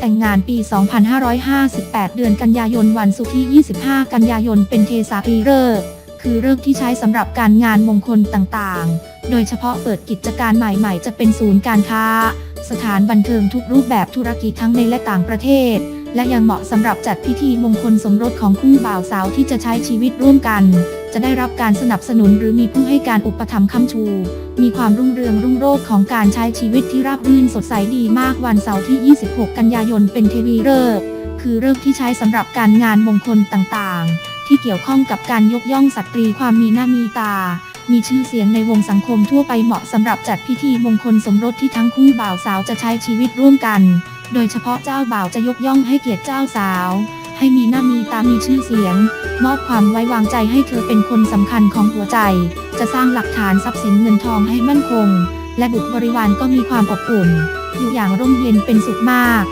แต่งงานปี 2558 เดือนกันยายนวันศุกร์ที่ 25 กันยายนเป็นเทสาปีฤกษ์คือเลิกษ์ที่ใช้สำหรับการงานมงคลต่างๆ โดยเฉพาะเปิดกิจการใหม่ ๆ จะเป็นศูนย์การค้า สถานบันเทิงทุกรูปแบบธุรกิจทั้งในและต่างประเทศ และยังเหมาะสำหรับจัดพิธีมงคลสมรสของคู่บ่าวสาวที่จะใช้ชีวิตร่วมกัน จะได้รับการสนับสนุนหรือมีผู้ให้การอุปถัมภ์ค้ำชู มีความรุ่งเรืองรุ่งโรจน์ของการใช้ชีวิตที่ราบรื่นสดใสดีมากวันเสาร์ที่ 26 กันยายนเป็นเทวีฤกษ์คือฤกษ์ที่ใช้สำหรับการงานมงคลต่างๆ ที่เกี่ยวข้องกับการยกย่องสตรีความมีหน้ามีตา มีชื่อเสียงในวงสังคมทั่วไปเหมาะสำหรับจัดพิธีมงคลสมรสที่ทั้งคู่บ่าวสาวจะใช้ชีวิตร่วมกัน โดยเฉพาะเจ้าบ่าวจะยกย่องให้เกียรติเจ้าสาว ให้มีหน้ามีตามีชื่อเสียง มอบความไว้วางใจให้เธอเป็นคนสำคัญของหัวใจ จะสร้างหลักฐานทรัพย์สินเงินทองให้มั่นคง และบุตรบริวารก็มีความอบอุ่น อยู่อย่างร่มเย็นเป็นสุขมาก